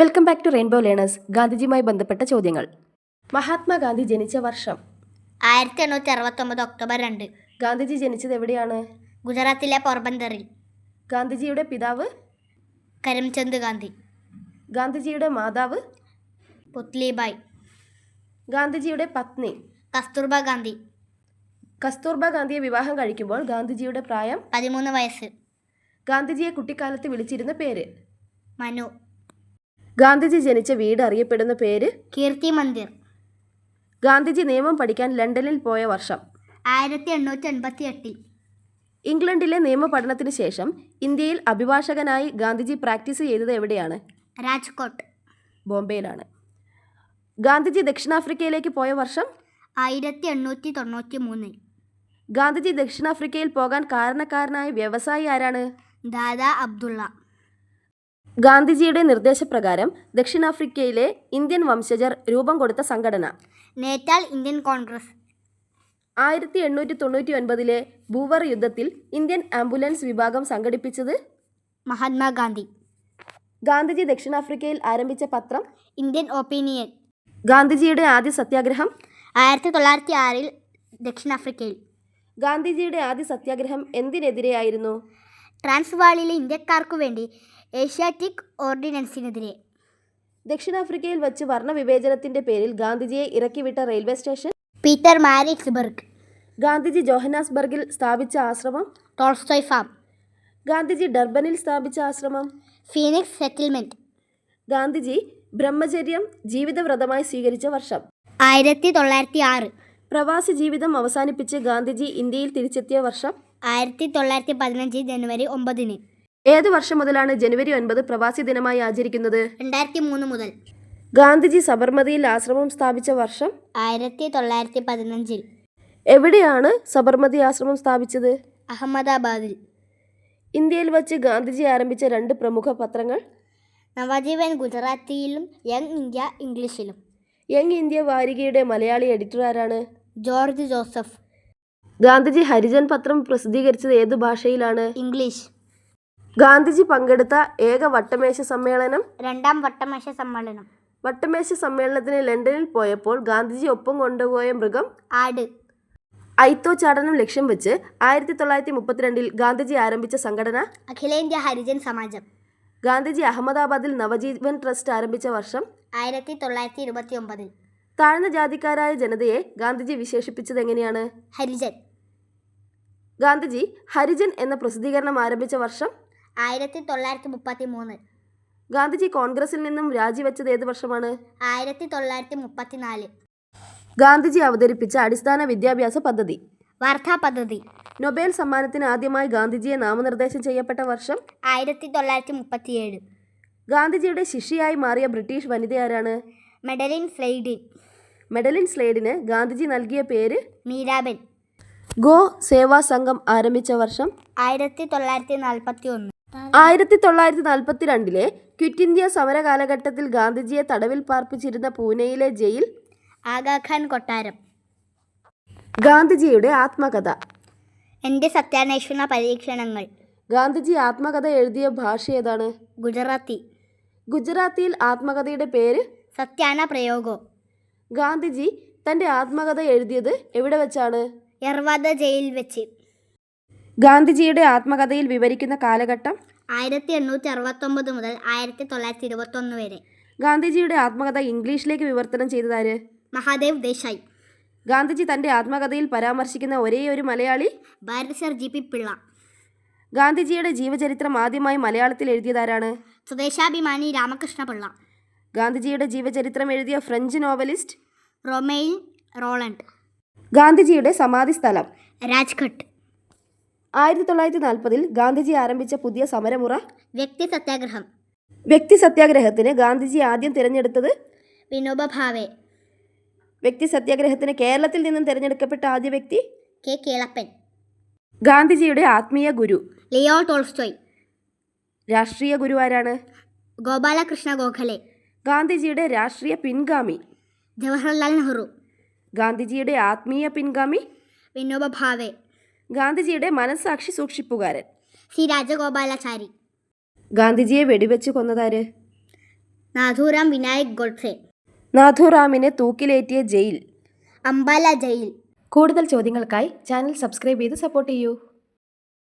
Welcome back to rainbow learners ഗാന്ധിജിയുമായി ബന്ധപ്പെട്ട ചോദ്യങ്ങൾ. മഹാത്മാഗാന്ധി ജനിച്ച വർഷം? ആയിരത്തി എണ്ണൂറ്റി അറുപത്തൊമ്പത് ഒക്ടോബർ രണ്ട്. ഗാന്ധിജി ജനിച്ചത് എവിടെയാണ്? ഗുജറാത്തിലെ പോർബന്തറിൽ ഗാന്ധിജിയുടെ പിതാവ്? കരംചന്ദ് ഗാന്ധി. ഗാന്ധിജിയുടെ മാതാവ്? പുത്ലിബായ്. ഗാന്ധിജിയുടെ പത്നി? കസ്തൂർബ ഗാന്ധി. കസ്തൂർബ ഗാന്ധിയെ വിവാഹം കഴിക്കുമ്പോൾ ഗാന്ധിജിയുടെ പ്രായം? പതിമൂന്ന് വയസ്സ്. ഗാന്ധിജിയെ കുട്ടിക്കാലത്ത് വിളിച്ചിരുന്ന പേര്? മനു. ഗാന്ധിജി ജനിച്ച വീട് അറിയപ്പെടുന്ന പേര്? കീർത്തി മന്ദിർ. ഗാന്ധിജി നിയമം പഠിക്കാൻ ലണ്ടനിൽ പോയ വർഷം. ആയിരത്തി എണ്ണൂറ്റി എൺപത്തി എട്ടിൽ ഇംഗ്ലണ്ടിലെ നിയമ പഠനത്തിന് ശേഷം ഇന്ത്യയിൽ അഭിഭാഷകനായി ഗാന്ധിജി പ്രാക്ടീസ് ചെയ്തത് എവിടെയാണ്? രാജ്കോട്ട്. ബോംബെയിലാണ്. ഗാന്ധിജി ദക്ഷിണാഫ്രിക്കയിലേക്ക് പോയ വർഷം? ആയിരത്തി എണ്ണൂറ്റി തൊണ്ണൂറ്റി മൂന്നിൽ ഗാന്ധിജി ദക്ഷിണാഫ്രിക്കയിൽ പോകാൻ കാരണക്കാരനായ വ്യവസായി ആരാണ്? ദാദാ അബ്ദുള്ള. ഗാന്ധിജിയുടെ നിർദ്ദേശപ്രകാരം ദക്ഷിണാഫ്രിക്കയിലെ ഇന്ത്യൻ വംശജർ രൂപം കൊടുത്ത സംഘടന. Natal Indian Congress. ആയിരത്തി എണ്ണൂറ്റി തൊണ്ണൂറ്റി ഒൻപതിലെ ഭൂവർ യുദ്ധത്തിൽ ഇന്ത്യൻ ആംബുലൻസ് വിഭാഗം സംഘടിപ്പിച്ചത്? മഹാത്മാഗാന്ധി. ഗാന്ധിജി ദക്ഷിണാഫ്രിക്കയിൽ ആരംഭിച്ച പത്രം ഇന്ത്യൻ ഒപ്പീനിയൻ. ഗാന്ധിജിയുടെ ആദ്യ സത്യാഗ്രഹം? ആയിരത്തി തൊള്ളായിരത്തി ആറിൽ ദക്ഷിണാഫ്രിക്കയിൽ. ഗാന്ധിജിയുടെ ആദ്യ സത്യാഗ്രഹം എന്തിനെതിരെയായിരുന്നു? ട്രാൻസ്വാളിലെ ഇന്ത്യക്കാർക്കു വേണ്ടി ഏഷ്യാറ്റിക് ഓർഡിനൻസിനെതിരെ. ദക്ഷിണാഫ്രിക്കയിൽ വച്ച് വർണവിവേചനത്തിന്റെ പേരിൽ ഗാന്ധിജിയെ ഇറക്കിവിട്ട railway station Pietermaritzburg Gandhiji ജോഹനാസ്ബർഗിൽ സ്ഥാപിച്ച ആശ്രമം. Tolstoy farm. ഗാന്ധിജി ഡർബനിൽ സ്ഥാപിച്ച ആശ്രമം. Phoenix settlement. ഗാന്ധിജി ബ്രഹ്മചര്യം ജീവിതവ്രതമായി സ്വീകരിച്ച വർഷം. ആയിരത്തി തൊള്ളായിരത്തി ആറ്. പ്രവാസി ജീവിതം അവസാനിപ്പിച്ച് ഗാന്ധിജി ഇന്ത്യയിൽ തിരിച്ചെത്തിയ വർഷം. ആയിരത്തി തൊള്ളായിരത്തി പതിനഞ്ച് ജനുവരി ഒമ്പതിന്. ഏത് വർഷം മുതലാണ് ജനുവരി ഒൻപത് പ്രവാസി ദിനമായി ആചരിക്കുന്നത്? രണ്ടായിരത്തി മൂന്ന് മുതൽ. ഗാന്ധിജി സബർമതിയിൽ ആശ്രമം സ്ഥാപിച്ച വർഷം? ആയിരത്തി തൊള്ളായിരത്തി പതിനഞ്ചിൽ എവിടെയാണ് സബർമതി ആശ്രമം സ്ഥാപിച്ചത്? അഹമ്മദാബാദിൽ. ഇന്ത്യയിൽ വച്ച് ഗാന്ധിജി ആരംഭിച്ച രണ്ട് പ്രമുഖ പത്രങ്ങൾ? നവജീവൻ ഗുജറാത്തിയിലും യങ് ഇന്ത്യ ഇംഗ്ലീഷിലും. യങ് ഇന്ത്യ വാരികയുടെ മലയാളി എഡിറ്റർ ആരാണ്? George Joseph. ഗാന്ധിജി ഹരിജൻ പത്രം പ്രസിദ്ധീകരിച്ചത് ഏത് ഭാഷയിലാണ്? ഇംഗ്ലീഷ്. ഗാന്ധിജി പങ്കെടുത്ത ഏക വട്ടമേശ സമ്മേളനം? രണ്ടാം വട്ടമേശ സമ്മേളനം. വട്ടമേശ സമ്മേളനത്തിന് ലണ്ടനിൽ പോയപ്പോൾ ഗാന്ധിജി ഒപ്പം കൊണ്ടുപോയ മൃഗം? ആട്. ഐത്തോ ചാടനം ലക്ഷ്യം വെച്ച് ആയിരത്തി തൊള്ളായിരത്തി മുപ്പത്തിരണ്ടിൽ ഗാന്ധിജി ആരംഭിച്ച സംഘടന? അഖിലേന്ത്യാ ഹരിജൻ സമാജം. ഗാന്ധിജി അഹമ്മദാബാദിൽ നവജീവൻ ട്രസ്റ്റ് ആരംഭിച്ച വർഷം? ആയിരത്തി തൊള്ളായിരത്തി ഇരുപത്തി ഒമ്പതിൽ താഴ്ന്ന ജാതിക്കാരായ ജനതയെ ഗാന്ധിജി വിശേഷിപ്പിച്ചത് എങ്ങനെയാണ്? ഹരിജൻ. ഗാന്ധിജി ഹരിജൻ എന്ന പ്രസിദ്ധീകരണം ആരംഭിച്ച വർഷം? ആയിരത്തി തൊള്ളായിരത്തി മുപ്പത്തി മൂന്ന് ഗാന്ധിജി കോൺഗ്രസിൽ നിന്നും രാജിവെച്ചത് ഏത് വർഷമാണ്? ആയിരത്തി തൊള്ളായിരത്തി മുപ്പത്തിനാല് ഗാന്ധിജി അവതരിപ്പിച്ച അടിസ്ഥാന വിദ്യാഭ്യാസ പദ്ധതി. വാർത്താ പദ്ധതി. നൊബേൽ സമ്മാനത്തിന് ആദ്യമായി ഗാന്ധിജിയെ നാമനിർദ്ദേശം ചെയ്യപ്പെട്ട വർഷം? ആയിരത്തി തൊള്ളായിരത്തി മുപ്പത്തിയേഴ് ഗാന്ധിജിയുടെ ശിഷ്യയായി മാറിയ ബ്രിട്ടീഷ് വനിത ആരാണ് മെഡലിൻ സ്ലൈഡിൻ. മെഡലിൻ സ്ലേഡിന് ഗാന്ധിജി നൽകിയ പേര്? മീരാബെൻ. ഗോ സേവാ സംഘം ആരംഭിച്ച വർഷം? ആയിരത്തി തൊള്ളായിരത്തി നാൽപ്പത്തി ഒന്ന് ആയിരത്തി തൊള്ളായിരത്തി നാൽപ്പത്തിരണ്ടിലെ ക്വിറ്റ് ഇന്ത്യ സമര കാലഘട്ടത്തിൽ ഗാന്ധിജിയെ തടവിൽ പാർപ്പിച്ചിരുന്ന പൂനെയിലെ ജയിൽ ആഗാഖാൻ കൊട്ടാരം. ഗാന്ധിജിയുടെ ആത്മകഥ. എന്റെ സത്യാന്വേഷണ പരീക്ഷണങ്ങൾ. ഗാന്ധിജി ആത്മകഥ എഴുതിയ ഭാഷ ഏതാണ്? ഗുജറാത്തി. ഗുജറാത്തിയിൽ ആത്മകഥയുടെ പേര്? സത്യാന പ്രയോഗോ. ഗാന്ധിജി തന്റെ ആത്മകഥ എഴുതിയത് എവിടെ വെച്ചാണ്? യർവാദ ജയിൽ വെച്ച്. ഗാന്ധിജിയുടെ ആത്മകഥയിൽ വിവരിക്കുന്ന കാലഘട്ടം? ആയിരത്തി എണ്ണൂറ്റി അറുപത്തൊമ്പത് മുതൽ ആയിരത്തി തൊള്ളായിരത്തി ഇരുപത്തൊന്ന് വരെ. ഗാന്ധിജിയുടെ ആത്മകഥ ഇംഗ്ലീഷിലേക്ക് വിവർത്തനം ചെയ്തതാര്? മഹാദേവ് ദേശായി. ഗാന്ധിജി തന്റെ ആത്മകഥയിൽ പരാമർശിക്കുന്ന ഒരേ ഒരു Malayali? Bharat sir G P Pillai. ഗാന്ധിജിയുടെ ജീവചരിത്രം ആദ്യമായി മലയാളത്തിൽ എഴുതിയതാരാണ്? സ്വദേശാഭിമാനി രാമകൃഷ്ണ പിള്ള. ഗാന്ധിജിയുടെ ജീവചരിത്രം എഴുതിയ ഫ്രഞ്ച് നോവലിസ്റ്റ് റൊമെയിൻ റോളണ്ട്. ഗാന്ധിജിയുടെ സമാധി സ്ഥലം രാജ്ഘട്ട്. ആയിരത്തി തൊള്ളായിരത്തി നാൽപ്പതിൽ ഗാന്ധിജി ആരംഭിച്ച പുതിയ സമരമുറ? വ്യക്തി സത്യാഗ്രഹം. വ്യക്തി സത്യാഗ്രഹത്തിന് ഗാന്ധിജി ആദ്യം തിരഞ്ഞെടുത്തത്? വിനോബ ഭാവെ. വ്യക്തി സത്യാഗ്രഹത്തിന് കേരളത്തിൽ നിന്നും തിരഞ്ഞെടുക്കപ്പെട്ട ആദ്യ വ്യക്തി? കെ കേളപ്പൻ. ഗാന്ധിജിയുടെ ആത്മീയ ഗുരു. Leo Tolstoy. രാഷ്ട്രീയ ഗുരു ആരാണ്? ഗോപാലകൃഷ്ണ ഗോഖലെ. ഗാന്ധിജിയുടെ രാഷ്ട്രീയ പിൻഗാമി. ജവഹർലാൽ നെഹ്റു. ഗാന്ധിജിയുടെ ആത്മീയ പിൻഗാമി? വിനോബ ഭാവെ. ഗാന്ധിജിയുടെ മനസ്സാക്ഷി സൂക്ഷിപ്പുകാരൻ. സി രാജഗോപാലാചാരി. ഗാന്ധിജിയെ വെടിവെച്ച് കൊന്നതാര്? നാഥുറാം വിനായക് ഗോഡ്സെ. നാഥുറാമിനെ തൂക്കിലേറ്റിയ ജയിൽ. അംബാല ജയിൽ. കൂടുതൽ ചോദ്യങ്ങൾക്കായി ചാനൽ സബ്സ്ക്രൈബ് ചെയ്ത് സപ്പോർട്ട് ചെയ്യൂ.